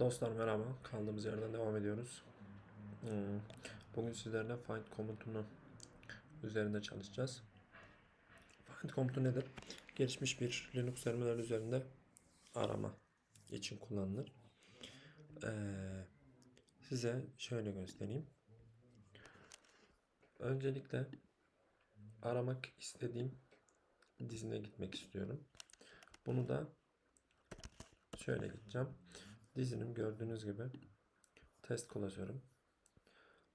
Dostlar merhaba. Kaldığımız yerden devam ediyoruz. Hmm, Bugün sizlerle find komutunu üzerinde çalışacağız. Find komutu nedir? Gelişmiş bir Linux terminal üzerinde arama için kullanılır. Ee, size şöyle göstereyim. Öncelikle aramak istediğim dizine gitmek istiyorum. Bunu da şöyle gideceğim. Dizinim gördüğünüz gibi test klasörüm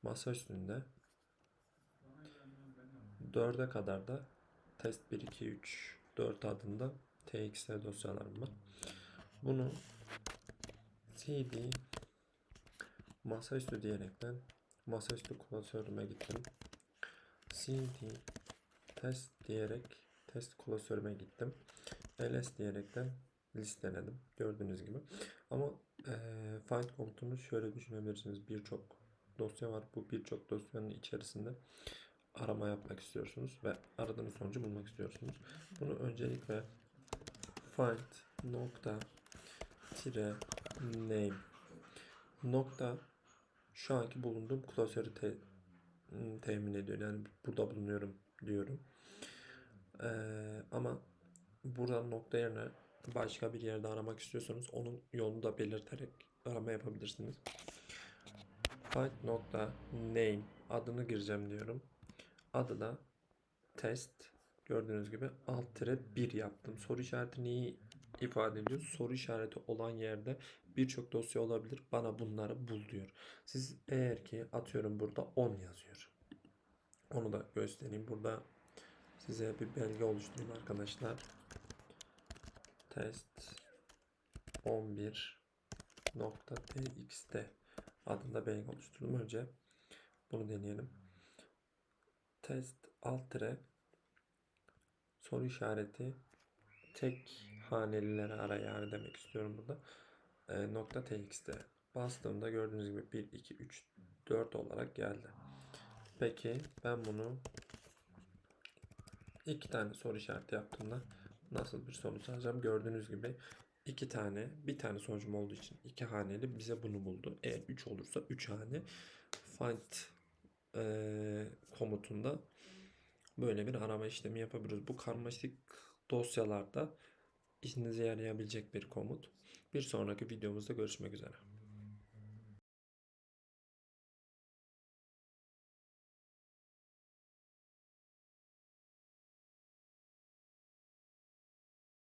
masa üstünde 4'e kadar da test 1 2 3 4 adında txt dosyalarım var. Bunu cd masaüstü diyerekten masaüstü klasörüme gittim. cd test diyerek test klasörüme gittim. ls diyerekten listeledim. Gördüğünüz gibi. Ama eee find komutunu şöyle düşünebilirsiniz. Birçok dosya var. Bu birçok dosyanın içerisinde arama yapmak istiyorsunuz ve aradığınız sonucu bulmak istiyorsunuz. Bunu öncelikle find nokta tire name nokta şu anki bulunduğum klasörü te- temin ediyor. Yani burada bulunuyorum diyorum. Eee, ama buradan nokta yerine başka bir yerde aramak istiyorsanız onun yolunu da belirterek arama yapabilirsiniz. Find name adını gireceğim diyorum. Adı da test. Gördüğünüz gibi alt tire 1 yaptım. Soru işareti neyi ifade ediyor? Soru işareti olan yerde birçok dosya olabilir. Bana bunları bul diyor. Siz eğer ki atıyorum burada 10 yazıyor. Onu da göstereyim. Burada size bir belge oluşturayım arkadaşlar test 11.txt adında belge oluşturdum. Önce bunu deneyelim. Test alt soru işareti tek hanelileri ara yani demek istiyorum burada. E, nokta txt bastığımda gördüğünüz gibi 1, 2, 3, 4 olarak geldi. Peki ben bunu iki tane soru işareti yaptığımda nasıl bir sonuç alacağım? Gördüğünüz gibi iki tane, bir tane sonucum olduğu için iki haneli bize bunu buldu. Eğer 3 olursa 3 hane find eee, komutunda böyle bir arama işlemi yapabiliriz. Bu karmaşık dosyalarda işinize yarayabilecek bir komut. Bir sonraki videomuzda görüşmek üzere.